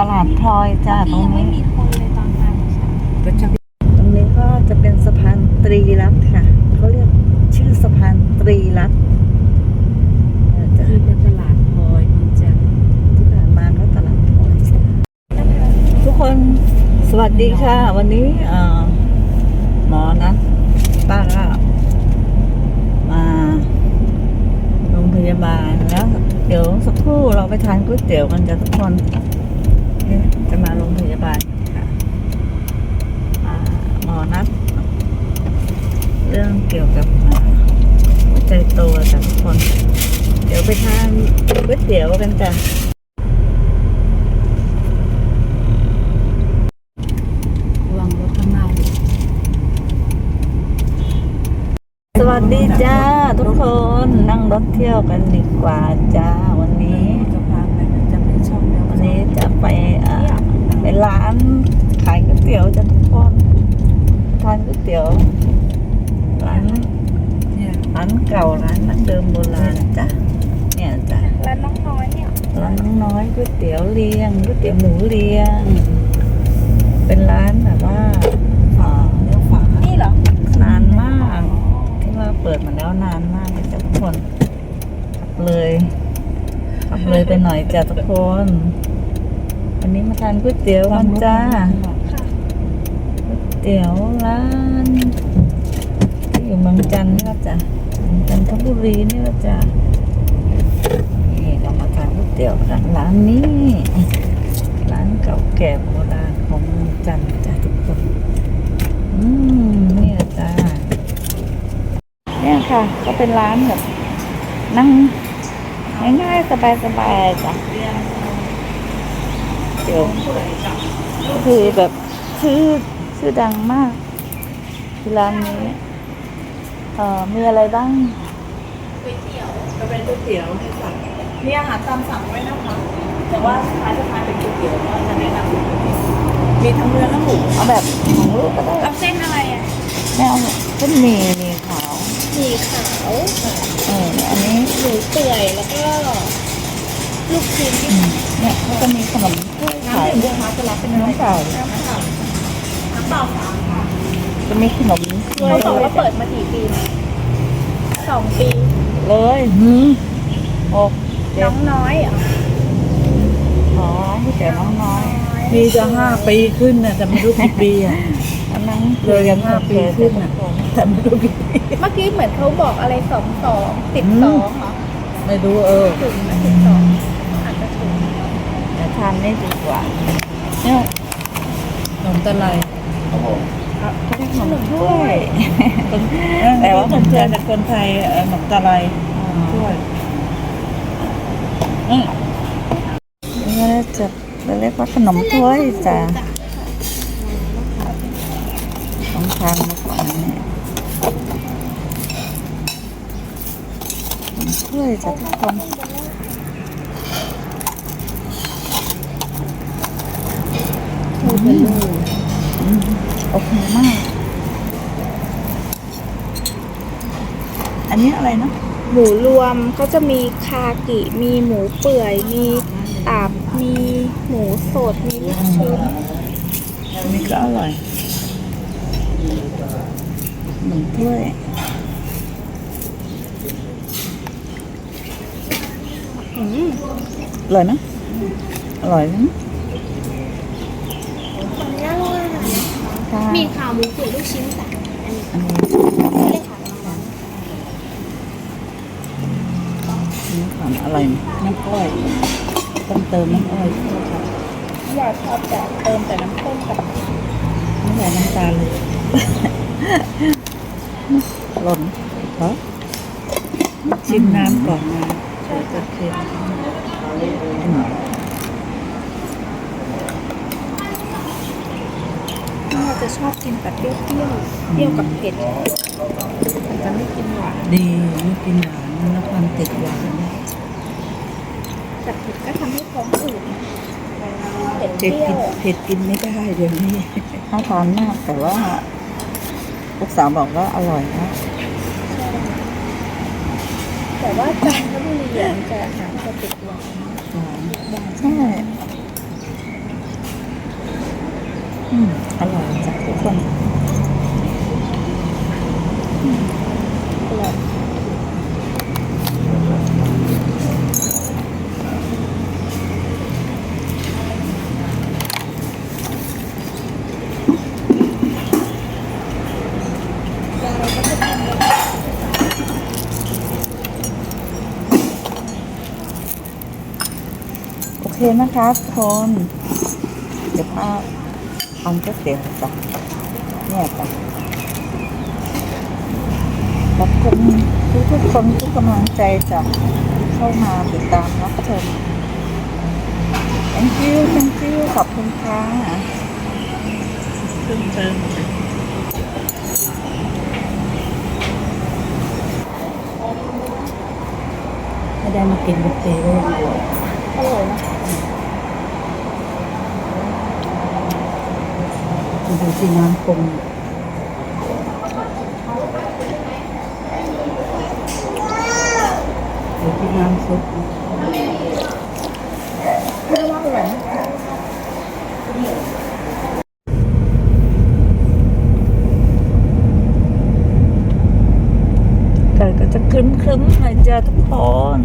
ตลาดพลอยจ้าตรงยังไม่นี้มีคนเลยตอนมาใช่ก็จะตรงนี้ก็จะเป็นสะพานตรีรัตน์ค่ะเขาเรียกชื่อสะพานตรีรัตน์เออจะคือเป็นตลาดพลอยมันจะที่ผ่านมาก็ตลาดพลอยทุกคนสวัสดีค่ะ วันนี้เอ่อหมอนะป้าก็มาโรงพยาบาลแล้วเดี๋ยวสักครู่เราไปทานก๋วยเตี๋ยวกันจ้ะทุกคนเนี่ย จะมาโรงพยาบาลค่ะหมอนัด เรื่องเกี่ยวกับหัวใจโตจ้ะทุกคน เดี๋ยวไปทานก๋วยเตี๋ยวกันจ้ะวังรถข้างหน้าด้วยสวัสดีจ้าทุกคนนั่งรถเที่ยวกันดีกว่าจ้า วันนี้ จะพาไปนะจะไปช่องแล้ว วันนี้จะไปอ่าไป ร้านขายก๋วยเตี๋ยวจ้ะทุกคนทานก๋วยเตี๋ยวร้านเนี่ยร้านเก่าร้านดั้งเดิมโบราณจ้ะเนี่ยจ้ะแล้วน้องน้อยเนี่ยร้านน้องน้อยก๋วยเตี๋ยวเรียงก๋วยเตี๋ยวหมูเรียง เป็นร้านแบบว่าอ่าเลี้ยวขวานี่เหรอนานมากที่ว่าเปิดมาแล้วนานมากเลยจ้ะทุกคนขับเลยขับเลยไปหน่อยจ้ะทุกคน วันนี้มาทานก๋วยเตี๋ยวกันจ้าก๋วยเตี๋ยวร้านที่อยู่เมืองจันทร์นี่ละจ้ะจันทบุรีนี่ละจ้ะนี่เรามาทานก๋วยเตี๋ยวกันร้านนี้ ร้านเก่าแก่โบราณของเมืองจันจ้ะทุกคนอืมนี่ละจ้าเนี่ยค่ะ ก็เป็นร้านแบบนั่งง่ายๆสบายๆจ้ะ เดี๋ยวก็คือแบบชื่อชื่อดังมากที่ร้านนี้เอ่อมีอะไรบ้างจะเป็นก๋วยเตี๋ยวให้สั่งมีอาหารตามสั่งไว้นะคะ แต่ว่าท้ายจะทานเป็นก๋วยเตี๋ยวก็จะแนะนำมีทั้งเนื้อและหมูเอาแบบของลูกก็ได้เอาเส้นอะไรอะไม่เอาเส้นหมี่หมี่ขาวหมี่ขาวเอออันนี้หมูเปื่อยแล้วก็ ลูกชิ้นเนี่ยเขาจะมีขนมถ้วยขายน้ำดื่มนะคะจะรับเป็นน้ำน้ำเปล่าน้ำเปล่าน้ำเปล่าสามค่ะจะมีขนมเขาบอกว่าเปิดมากี่ปีนะสองปี เลยหืมโอ้เจ็น้องน้อยเหรออ๋อผู้แก่น้องน้อยมีจะห้าปีขึ้นนะแต่ไม่รู้กี่ปีอะ อันนั้นเลยกันห้าปีขึ้นน่ะ แต่ไม่รู้กี่ปีเมื่อกี้เหมือนเขาบอกอะไรสองสองติดสองเหรอไม่รู้เออ ถึงนะติดสองานนี่ดีกว่า เนี่ยขนมตะไลเขาเรียกขนมถ้วยแต่แต่ว่าว่าคคนนไทเจยนแต่คนไทยเอ่อขนมตะไลถ้วยอืมนี่จะเรียกว่าขนมถ้วยจ้ะต้องทานมาก่อนเนี่ยขนมถ้วยจ้ะทุกคนอืม โอเคมาก อันนี้อะไรนะ หมูรวมเขาจะมีคากิ มีหมูเปื่อย มีตับ มีหมูสด มีลูกชิ้นอันนี้ก็อร่อยหนึ่งถ้วยอืมอร่อยนะอร่อยนะขออนุญาตเลยนะ ค่ะมีขาหมูเปื่อยลูกชิ้นจ้ะอันนี้อันนี้เรียกขาน้องนี่ของอร่อยน้ำอ้อยต้องเติมน้ำอ้อยๆอยากชอบแต่เติมแต่น้ำข้นกับไม่ใส่น้ำตาลเลยหล่นเหรอชิมน้ำก่อนนะจะเค็ม เราจะชอบกินแบบเปรี้ยวๆเปรี้ยวกับเผ็ดแต่จะไม่กินหวานดีไม่กินหวานแล้วความติดหวานแต่เผ็ดก็ทำให้ท้องอืดเผ็ดเปเผ็ดรี้ยกินวเผ็ดกินไม่ได้เดี๋ยวนี้น่าทานมากแต่ว่าลูกสาวบอกว่าอร่อยนะแต่ว่าจันทบุรีอะมันจะอาหารจะติดหวาน หวาน ใช่ อืมอร่อยจ้ะทุกคนอืมอร่อย โอเคนะคะทุกคนเดี๋ยวพาทำก๋วยเตี๋ยวจ้ะเนี่ยจ้ะขอบคุณทุกทุกคนทุกกำลังใจจ้ะเข้ามาติดตามรับชม thank you thank you ขอบคุณค่ะ เพิ่มเติม ไม่ได้มากินบุฟเฟ่ต์ก็ยังอร่อยอร่อยนะดูที่น้ำปรุงดูที่น้ำซุปไม่ว่าอร่อย ก็จะครึ้มๆหน่ยจ้าทุกคน